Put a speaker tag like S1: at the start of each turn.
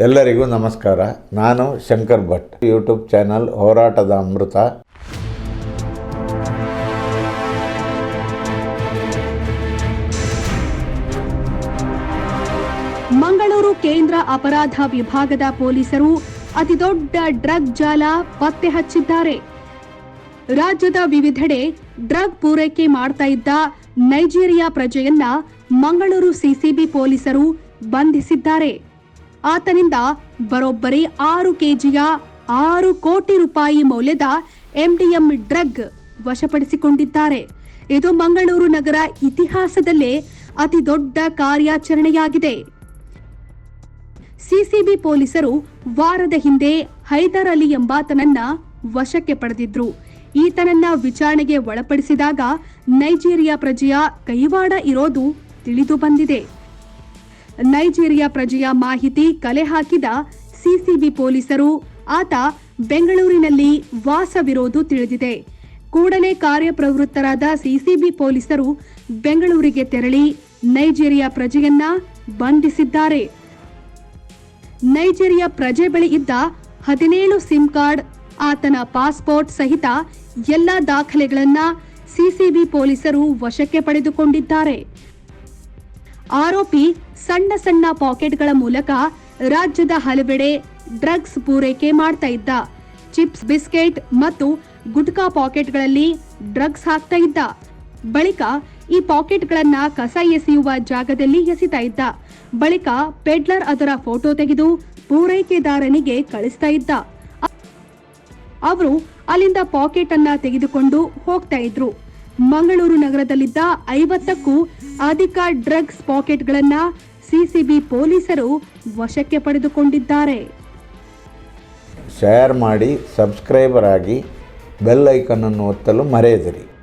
S1: ಎಲ್ಲರಿಗೂ ನಮಸ್ಕಾರ. ನಾನು ಶಂಕರ್ ಭಟ್. ಯೂಟ್ಯೂಬ್ ಚಾನಲ್ ಹೋರಾಟದ ಅಮೃತ.
S2: ಮಂಗಳೂರು ಕೇಂದ್ರ ಅಪರಾಧ ವಿಭಾಗದ ಪೊಲೀಸರು ಅತಿದೊಡ್ಡ ಡ್ರಗ್ ಜಾಲ ಪತ್ತೆ ಹಚ್ಚಿದ್ದಾರೆ. ರಾಜ್ಯದ ವಿವಿಧೆಡೆ ಡ್ರಗ್ ಪೂರೈಕೆ ಮಾಡ್ತಾ ಇದ್ದ ನೈಜೀರಿಯಾ ಪ್ರಜೆಯನ್ನ ಮಂಗಳೂರು ಸಿಸಿಬಿ ಪೊಲೀಸರು ಬಂಧಿಸಿದ್ದಾರೆ. ಆತನಿಂದ ಬರೋಬ್ಬರಿ ಆರು ಕೆಜಿಯ ಆರು ಕೋಟಿ ರೂಪಾಯಿ ಮೌಲ್ಯದ ಎಂಡಿಎಂ ಡ್ರಗ್ ವಶಪಡಿಸಿಕೊಂಡಿದ್ದಾರೆ. ಇದು ಮಂಗಳೂರು ನಗರ ಇತಿಹಾಸದಲ್ಲೇ ಅತಿ ದೊಡ್ಡ ಕಾರ್ಯಾಚರಣೆಯಾಗಿದೆ. ಸಿಸಿಬಿ ಪೊಲೀಸರು ವಾರದ ಹಿಂದೆ ಹೈದರ್ ಅಲಿ ಎಂಬಾತನನ್ನ ವಶಕ್ಕೆ ಪಡೆದಿದ್ರು. ಈತನನ್ನ ವಿಚಾರಣೆಗೆ ಒಳಪಡಿಸಿದಾಗ ನೈಜೀರಿಯಾ ಪ್ರಜೆಯ ಕೈವಾಡ ಇರೋದು ತಿಳಿದು ಬಂದಿದೆ. ನೈಜೀರಿಯಾ ಪ್ರಜೆಯ ಮಾಹಿತಿ ಕಲೆ ಹಾಕಿದ ಸಿಸಿಬಿ ಪೊಲೀಸರು. ಆತ ಬೆಂಗಳೂರಿನಲ್ಲಿ ವಾಸವಿರೋದು ತಿಳಿದಿದೆ. ಕೂಡಲೇ ಕಾರ್ಯಪ್ರವೃತ್ತರಾದ ಸಿಸಿಬಿ ಪೊಲೀಸರು ಬೆಂಗಳೂರಿಗೆ ತೆರಳಿ ನೈಜೀರಿಯಾ ಪ್ರಜೆಯನ್ನ ಬಂಧಿಸಿದ್ದಾರೆ. ನೈಜೀರಿಯಾ ಪ್ರಜೆ ಬಳಿ ಇದ್ದ ಹದಿನೇಳು ಸಿಮ್ ಕಾರ್ಡ್, ಆತನ ಪಾಸ್ಪೋರ್ಟ್ ಸಹಿತ ಎಲ್ಲ ದಾಖಲೆಗಳನ್ನ ಸಿಸಿಬಿ ಪೊಲೀಸರು ವಶಕ್ಕೆ ಪಡೆದುಕೊಂಡಿದ್ದಾರೆ. ಆರೋಪಿ ಸಣ್ಣ ಸಣ್ಣ ಪಾಕೆಟ್ಗಳ ಮೂಲಕ ರಾಜ್ಯದ ಹಲವೆಡೆ ಡ್ರಗ್ಸ್ ಪೂರೈಕೆ ಮಾಡ್ತಾ ಇದ್ದ. ಚಿಪ್ಸ್, ಬಿಸ್ಕೆಟ್ ಮತ್ತು ಗುಟ್ಕಾ ಪಾಕೆಟ್ಗಳಲ್ಲಿ ಡ್ರಗ್ಸ್ ಹಾಕ್ತಾ ಇದ್ದ. ಬಳಿಕ ಈ ಪಾಕೆಟ್ಗಳನ್ನ ಕಸ ಎಸೆಯುವ ಜಾಗದಲ್ಲಿ ಎಸಿತಾ ಇದ್ದ. ಬಳಿಕ ಪೆಡ್ಲರ್ ಅದರ ಫೋಟೋ ತೆಗೆದು ಪೂರೈಕೆದಾರನಿಗೆ ಕಳಿಸ್ತಾ ಇದ್ದ. ಅವರು ಅಲ್ಲಿಂದ ಪಾಕೆಟ್ ಅನ್ನ ತೆಗೆದುಕೊಂಡು ಹೋಗ್ತಾ ಇದ್ರು. ಮಂಗಳೂರು ನಗರದಲ್ಲಿದ್ದ ಐವತ್ತಕ್ಕೂ ಅಧಿಕ ಡ್ರಗ್ಸ್ ಪಾಕೆಟ್ಗಳನ್ನು ಸಿಸಿಬಿ ಪೊಲೀಸರು ವಶಕ್ಕೆ ಪಡೆದುಕೊಂಡಿದ್ದಾರೆ.
S1: ಶೇರ್ ಮಾಡಿ ಸಬ್ಸ್ಕ್ರೈಬರ್ ಆಗಿ ಬೆಲ್ ಐಕನನ್ನು ಒತ್ತಲು ಮರೆಯದಿರಿ.